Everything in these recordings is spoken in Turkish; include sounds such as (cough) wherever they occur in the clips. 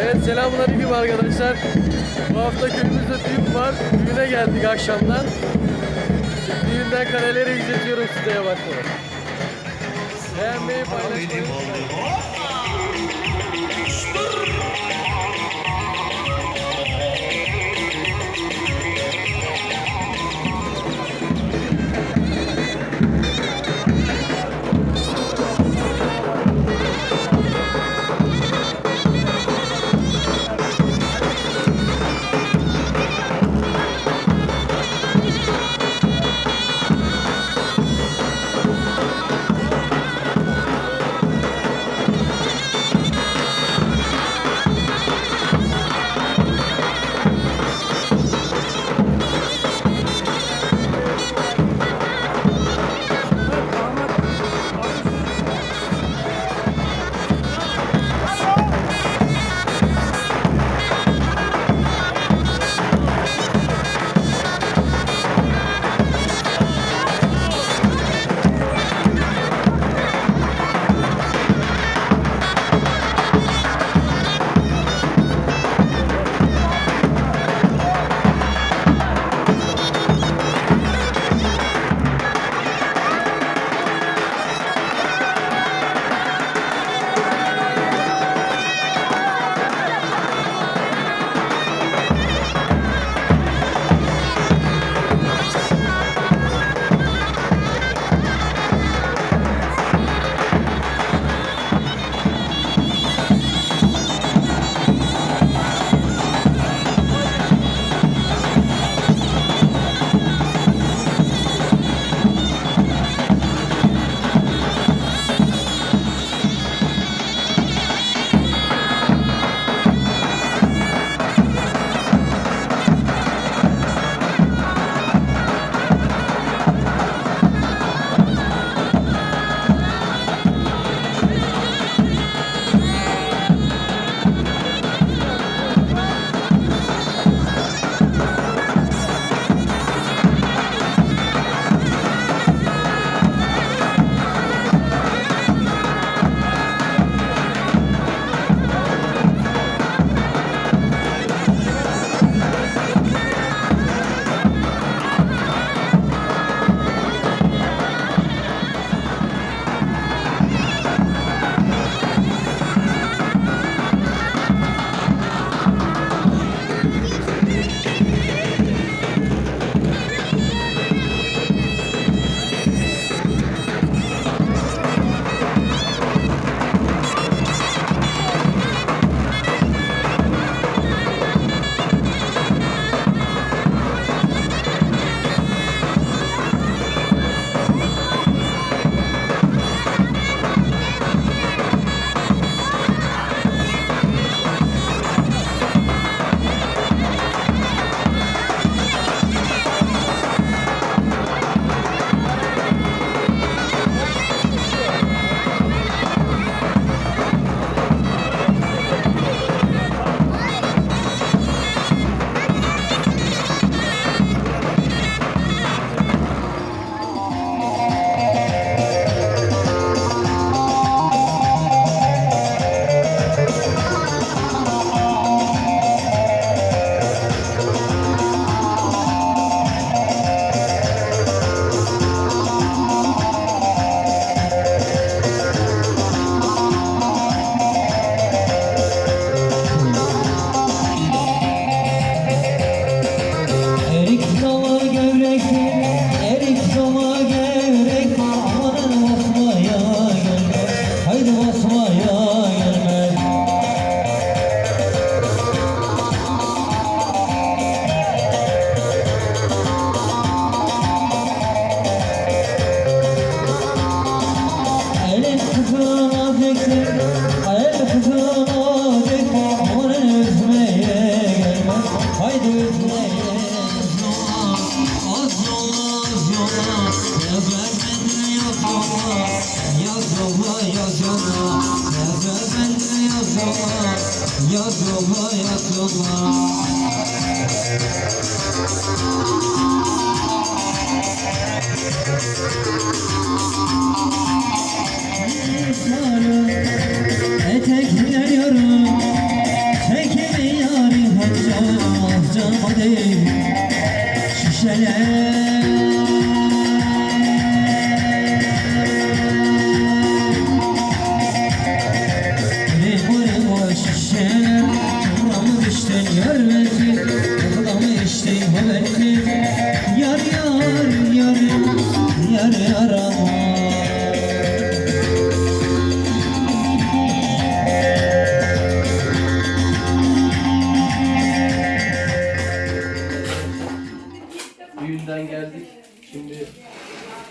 Evet selamun aleyküm arkadaşlar. Bu hafta köyümüzde düğün var. Düğüne geldik akşamdan. Şimdi düğünden kareleri izletiyorum size yavaş yavaş. Beğenmeyi paylaşmayı.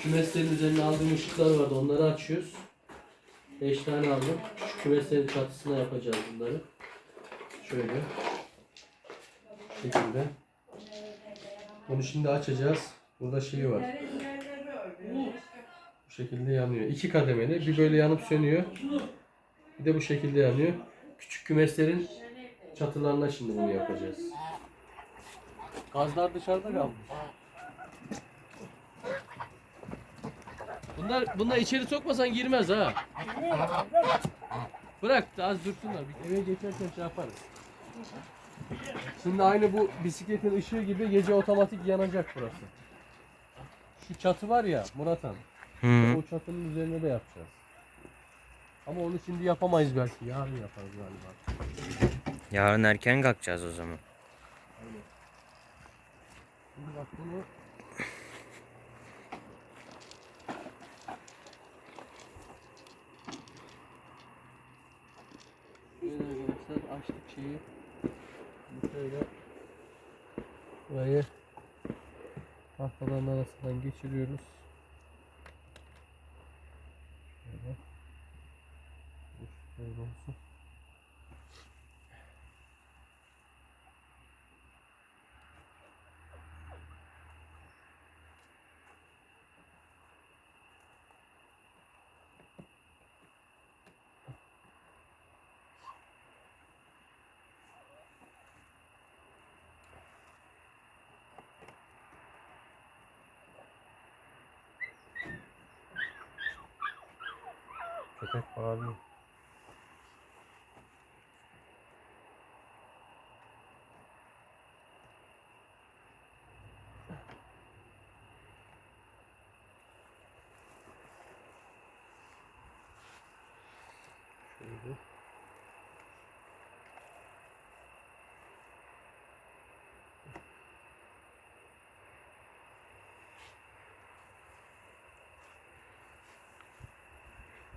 Kümeslerin üzerine aldığım ışıklar vardı. Onları açıyoruz. 5 tane aldım. Şu kümeslerin çatısına yapacağız bunları. Şöyle. Bu şekilde. Bunu şimdi açacağız. Burada şeyi var. Bu şekilde yanıyor. İki kademeli. Bir böyle yanıp sönüyor. Bir de bu şekilde yanıyor. Küçük kümeslerin çatılarına şimdi bunu yapacağız. Gazlar dışarıda kalmış. Bunlar bunlar içeri sokmasan girmez ha. Bırak da az dursunlar. Bir eve geçerken şey yaparız. Şimdi aynı bu bisikletin ışığı gibi gece otomatik yanacak burası. Şu çatı var ya Murat Han. Hı. O çatının üzerine de yapacağız. Ama onu şimdi yapamayız belki. Yarın yaparız galiba. Yarın erken kalkacağız o zaman. Şimdi bak bunu Şöyle açtık şeyi. Şöyle burayı tahtaların arasından geçiriyoruz. Şöyle. Dur, Şöyle olsun. Köpek bağırıyor. Şöyle.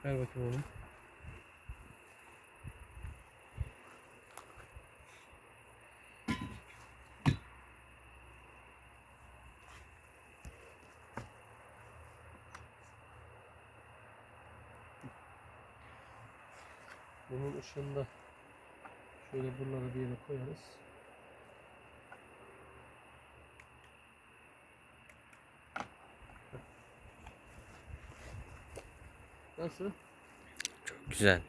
Ver bakayım onu. Bunun ışığında şöyle buraları bir yere koyarız. Nasıl? Çok güzel.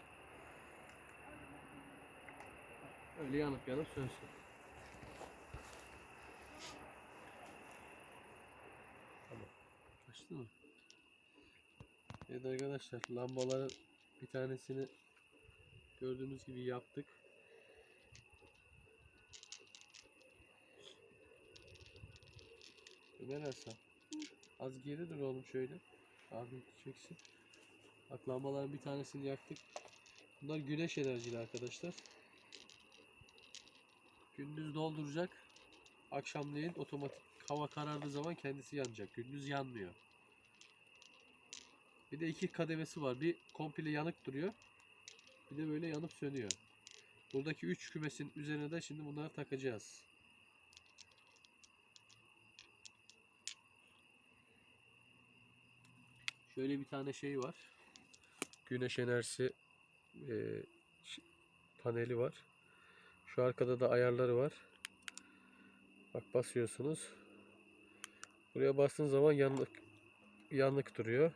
Öyle yanıp yanıp sönsün. Tamam. Açtı mı? Evet arkadaşlar lambaların bir tanesini gördüğünüz gibi yaptık. Ömer Hasan. Az geri dur oğlum şöyle. Abi çeksin. Bak lambaların bir tanesini yaktık. Bunlar güneş enerjili arkadaşlar. Gündüz dolduracak. Akşamleyin otomatik hava karardığı zaman kendisi yanacak. Gündüz yanmıyor. Bir de iki kademesi var. Bir komple yanık duruyor. Bir de böyle yanıp sönüyor. Buradaki üç kümesin üzerine de şimdi bunları takacağız. Şöyle bir tane şey var. Güneş enerjisi ş- paneli var. Şu arkada da ayarları var. Bak basıyorsunuz. Buraya bastığın zaman yanık yanık duruyor.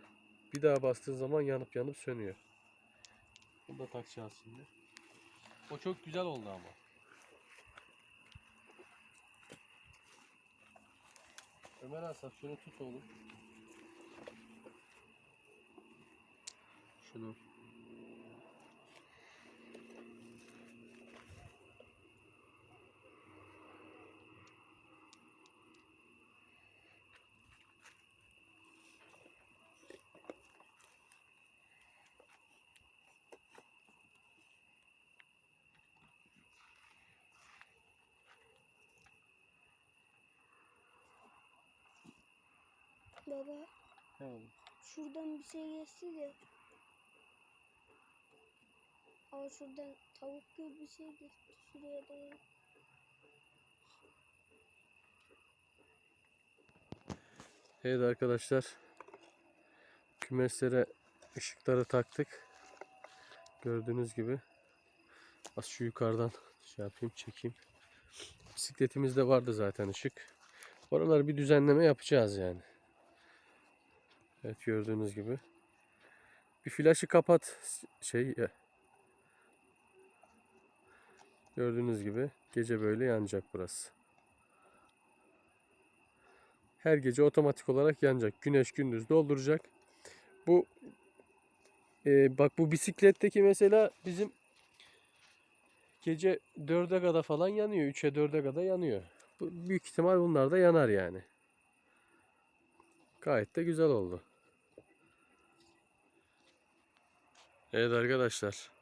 Bir daha bastığın zaman yanıp yanıp sönüyor. Bunu da takacağız şimdi. O çok güzel oldu ama. Ömer Asaf şunu tut oğlum. Şunu. Baba Tamam. şuradan bir şey geçti de. Ama şuradan tavuk gibi bir şey geçti şuraya doğru. Evet arkadaşlar. Kümeslere ışıkları taktık. Gördüğünüz gibi. Az şu yukarıdan şey yapayım çekeyim. Bisikletimizde vardı zaten ışık. Oraları bir düzenleme yapacağız yani. Evet gördüğünüz gibi. Bir flaşı kapat şey. Gördüğünüz gibi gece böyle yanacak burası. Her gece otomatik olarak yanacak. Güneş gündüz dolduracak. Bu e, bak bu bisikletteki mesela bizim gece 4'e kadar falan yanıyor. 3'e 4'e kadar yanıyor. Bu, büyük ihtimal bunlar da yanar yani. Gayet de güzel oldu. Evet arkadaşlar.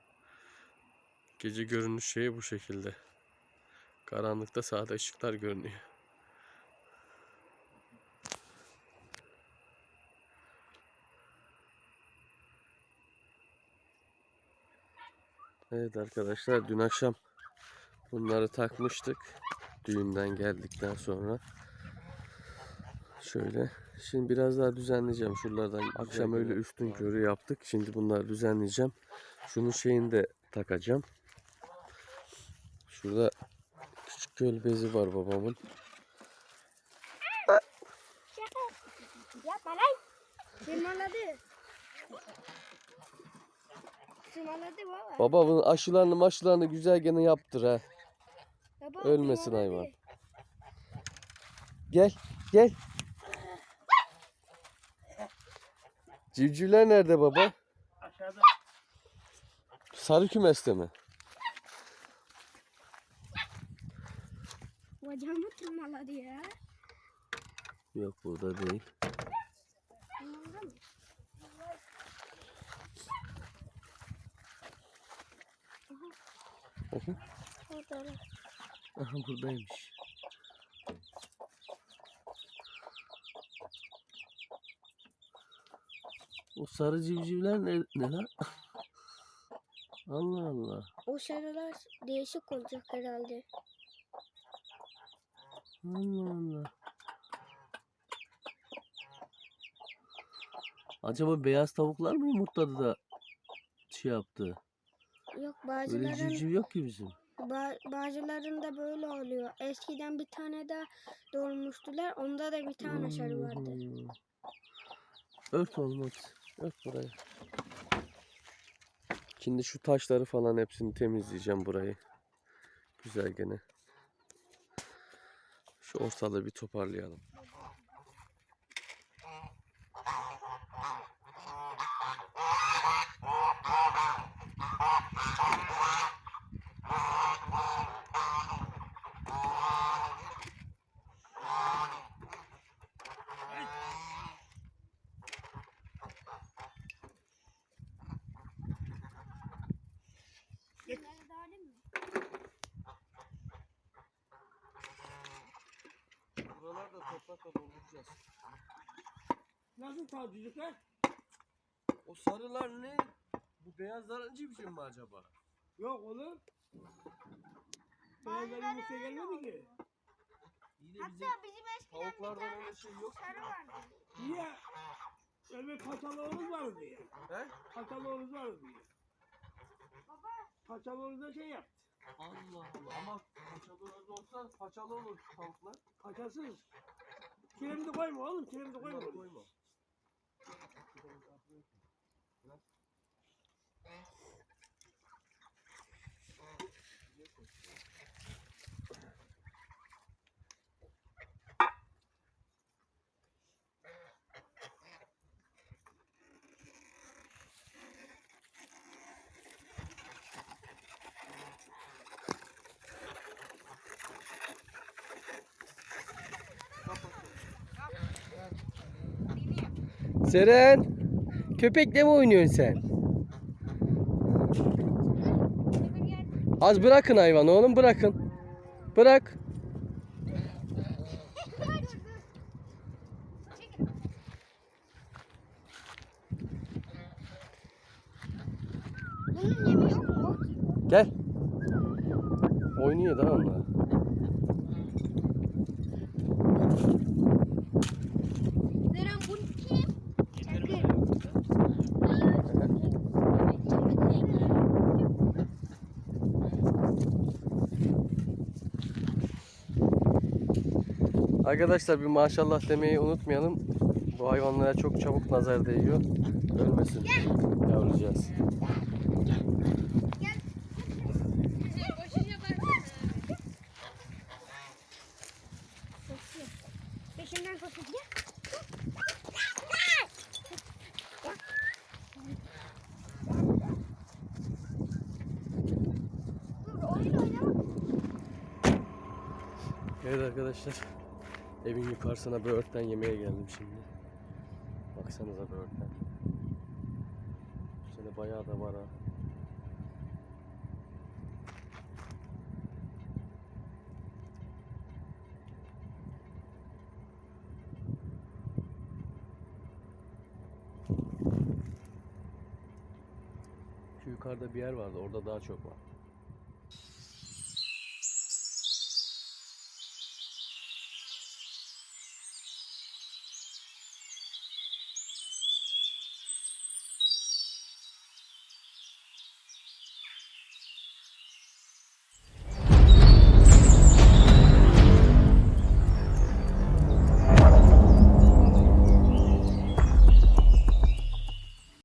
Gece görünüş şeyi bu şekilde. Karanlıkta sağda ışıklar görünüyor. Evet arkadaşlar dün akşam bunları takmıştık. Düğünden geldikten sonra. Şöyle. Şimdi biraz daha düzenleyeceğim. Şuralardan akşam öyle üstün körü yaptık. Şimdi bunları düzenleyeceğim. Şunun şeyini de takacağım. Şurada küçük göl bezi var babamın. Baba. Baba bunun aşılarını maşılarını güzel gene yaptır ha. Ölmesin tırmaladı. hayvan. Gel gel. Civcivler nerede baba? Aşağıda. Sarı kümeste mi? Bacağımı tırmaladı ya. Yok burada değil. Orada lan. Aha buradaymış. O sarı civcivler ne, ne lan? (laughs) Allah Allah. O sarılar değişik olacak herhalde. Allah Allah. Acaba beyaz tavuklar mı yumurtladı da şey yaptı? Yok Öyle bazıların civciv yok ki bizim. ba- bazılarında böyle oluyor. Eskiden bir tane de doğurmuştular. Onda da bir tane sarı vardı. Hmm. Ört olmaz. Ört burayı. Şimdi şu taşları falan hepsini temizleyeceğim burayı. Güzel gene. Şu ortalığı bir toparlayalım. Toprakla dolduracağız. Nasıl tavcılıklar? O sarılar ne? Bu beyazların civciv mi acaba? Yok oğlum. Beyazlar yumurta gelmedi ki. İyi de bizim bizim eskiden tavuklardan öyle şey yok. sarı vardı. Niye? Öyle kaçalığımız vardı ya. He? Kaçalığımız vardı ya. Kaçalığımızda şey yaptı. Allah Allah ama paçalı olsa paçalı olur tavuklar. Kaçasız. Kiremi de koyma oğlum. Kiremi de koyma. Koyma. Seren, köpekle mi oynuyorsun sen? Az bırakın hayvanı oğlum bırakın. Bırak. Gel. Oynuyor da onlar. Arkadaşlar bir maşallah demeyi unutmayalım. Bu hayvanlara çok çabuk nazar değiyor. Ölmesin yavrucağız. Evet arkadaşlar. Evin yukarısına böğürtlen yemeye geldim şimdi. Baksanıza böğürtlen. Bu sene bayağı da var ha. Şu yukarıda bir yer vardı. Orada daha çok var.